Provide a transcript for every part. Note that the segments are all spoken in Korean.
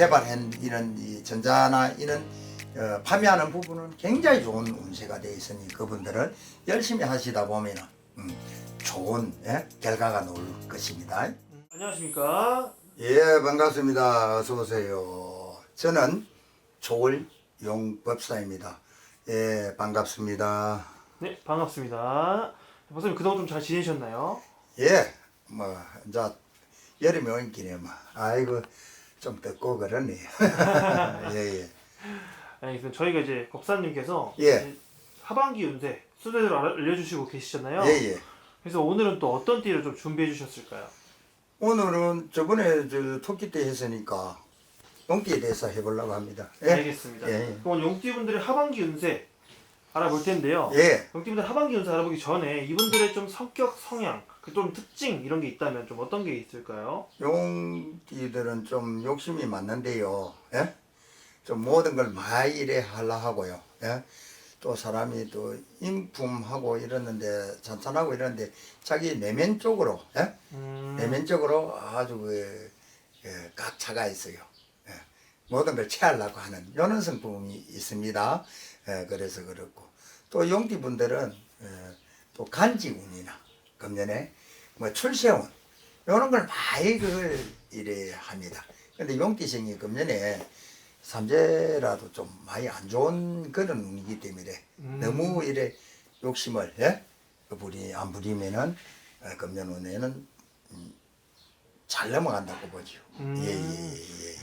개발한 이런 이 전자나 이런 어, 판매하는 부분은 굉장히 좋은 운세가 되어 있으니 그분들은 열심히 하시다 보면은 음, 좋은 예? 결과가 나올 것입니다. 음, 안녕하십니까? 예, 반갑습니다. 어서 오세요. 저는 조을용 법사입니다. 예, 반갑습니다. 네, 반갑습니다. 박사님 그동안 좀 잘 지내셨나요? 예, 뭐 이제 여름이 온 길에 뭐 아이고 좀 덥고 그러네. 예, 예. 알겠습니다. 저희가 이제 법사님께서 예. 이제 하반기 운세 순서대로 알- 알려주시고 계시잖아요. 예, 예. 그래서 오늘은 또 어떤 띠를 좀 준비해 주셨을까요? 오늘은 저번에 저 토끼 때 했으니까 용띠에 대해서 해보려고 합니다. 예, 알겠습니다. 예, 예. 그럼 용띠분들의 하반기 운세 알아볼 텐데요. 예. 용띠분들 하반기 운세 알아보기 전에 이분들의 좀 성격, 성향, 그 좀 특징 이런 게 있다면 좀 어떤 게 있을까요? 용띠들은 좀 욕심이 많는데요. 예? 좀 모든 걸 많이 이래 하려 하고요. 예? 또 사람이 또 인품하고 이러는데 잔잔하고 이러는데 자기 내면 쪽으로 예? 음, 내면적으로 아주 그, 그 가차가 있어요. 예. 모든 걸 취하려고 하는 이런 성품이 있습니다. 예, 그래서 그렇고 또 용띠 분들은 예, 또 간지운이나 금년에 뭐 출세운 이런 걸 많이 그걸 이래 합니다. 근데 용띠생이 금년에 삼재라도 좀 많이 안 좋은 그런 운이기 때문에 음. 너무 이래 욕심을 예? 그 부리 안 부리면은 어, 금년 운에는 음, 잘 넘어간다고 보죠. 음. 예예예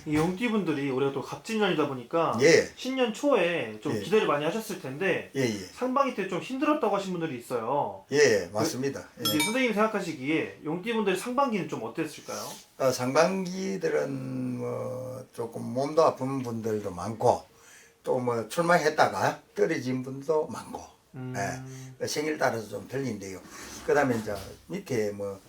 이 용띠분들이 올해가 또 갑진년이다 보니까 예. 신년 초에 좀 예. 기대를 많이 하셨을 텐데 예, 예. 상반기 때 좀 힘들었다고 하신 분들이 있어요. 예, 맞습니다. 이제 예. 선생님이 생각하시기에 용띠분들의 상반기는 좀 어땠을까요? 어, 상반기들은 뭐 조금 몸도 아픈 분들도 많고 또 뭐 출마했다가 떨어진 분도 많고 음, 예. 생일 따라서 좀 틀린데요. 그 다음에 이제 밑에 뭐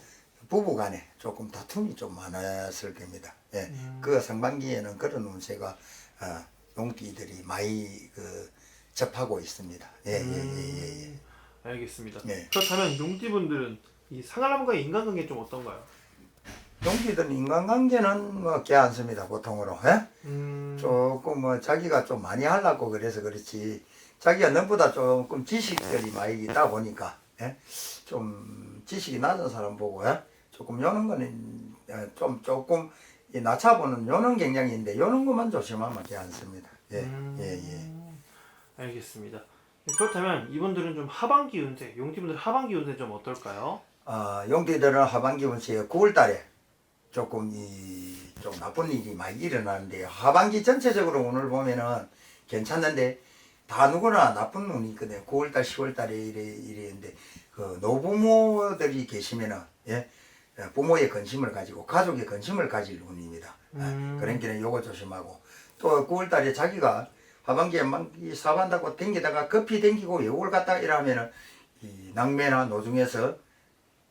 부부간에 조금 다툼이 좀 많았을 겁니다. 예. 음. 그 상반기에는 그런 운세가 어, 용띠들이 많이 그 접하고 있습니다. 예, 예, 예, 예, 예. 알겠습니다. 네. 그렇다면 용띠분들은 이 사람과의 인간관계 좀 어떤가요? 용띠들은 인간관계는 뭐 괜찮습니다. 보통으로. 예? 음, 조금 뭐 자기가 좀 많이 하려고 그래서 그렇지 자기가 너보다 조금 지식들이 많이 있다 보니까 예? 좀 지식이 낮은 사람 보고 예? 조금 요런 거는 예, 좀 조금 이 낮춰보는 요런 경향인데 요런 것만 조심하면 괜찮습니다. 예, 음, 예, 예. 알겠습니다. 그렇다면 이분들은 좀 하반기 운세, 용띠분들 하반기 운세 좀 어떨까요? 어, 용띠들은 하반기 운세 9월달에 조금 이 좀 나쁜 일이 많이 일어나는데 하반기 전체적으로 오늘 보면은 괜찮는데 다 누구나 나쁜 운이 있거든요. 9월달, 10월달에 이래 이래는데 그 노부모들이 계시면은 예 예, 부모의 근심을 가지고 가족의 근심을 가질 운입니다. 예, 음. 그런 게는 요거 조심하고 또 9월달에 자기가 하반기에 막이 사반다고 댕기다가 급히 댕기고 요걸 갖다 이러면은 이 낙매나 노중에서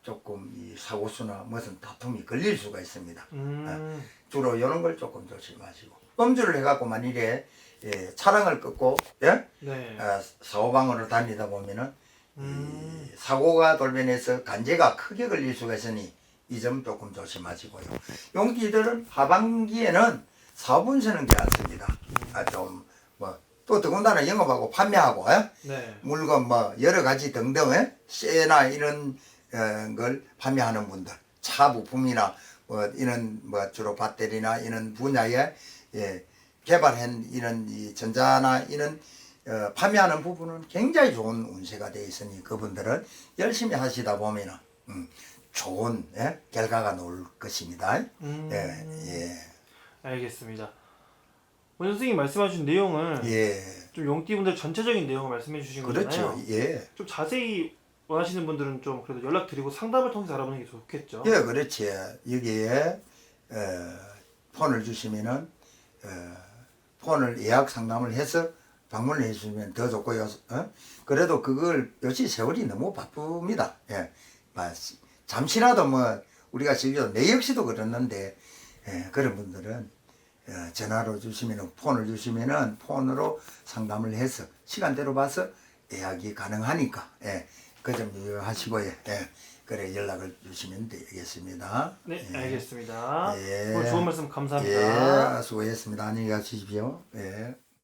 조금 이 사고수나 무슨 다툼이 걸릴 수가 있습니다. 음, 주로 이런 걸 조금 조심하시고 음주를 해갖고 만일에 예, 차량을 끊고 예? 네. 아, 사고방으로 다니다 보면은 음. 이 사고가 돌변해서 간제가 크게 걸릴 수가 있으니 이 점 조금 조심하시고요. 용기들은 하반기에는 사분세는 괜찮습니다. 아, 좀 뭐 또 더군다나 영업하고 판매하고 예? 네. 물건 뭐 여러 가지 등등 에 쇠나 이런 어, 걸 판매하는 분들 차 부품이나 뭐 이런 뭐 주로 배터리나 이런 분야에 예, 개발한 이런 이 전자나 이런 어, 판매하는 부분은 굉장히 좋은 운세가 되어 있으니 그분들은 열심히 하시다 보면은 음, 좋은 예, 결과가 나올 것입니다. 음, 예, 예, 알겠습니다. 오늘 선생님 말씀하신 내용은 예, 좀 용띠분들 전체적인 내용을 말씀해 주신 그렇죠. 거잖아요. 예, 좀 자세히 원하시는 분들은 좀 그래도 연락 드리고 상담을 통해서 알아보는 게 좋겠죠. 예, 그렇지. 여기에 어, 폰을 주시면은 어, 폰을 예약 상담을 해서 방문을 해주시면 더 좋고요. 어? 그래도 그걸 요새 세월이 너무 바쁩니다. 예, 막 잠시라도 뭐 우리가 즐겨 내 역시도 그랬는데 예, 그런 분들은 어, 전화로 주시면은 폰을 주시면은 폰으로 상담을 해서 시간대로 봐서 예약이 가능하니까 예, 그점 유의하시고요. 예, 그래 연락을 주시면 되겠습니다. 네, 예. 알겠습니다. 예. 오늘 좋은 말씀 감사합니다. 예, 수고했습니다. 안녕히 가십시오. 예.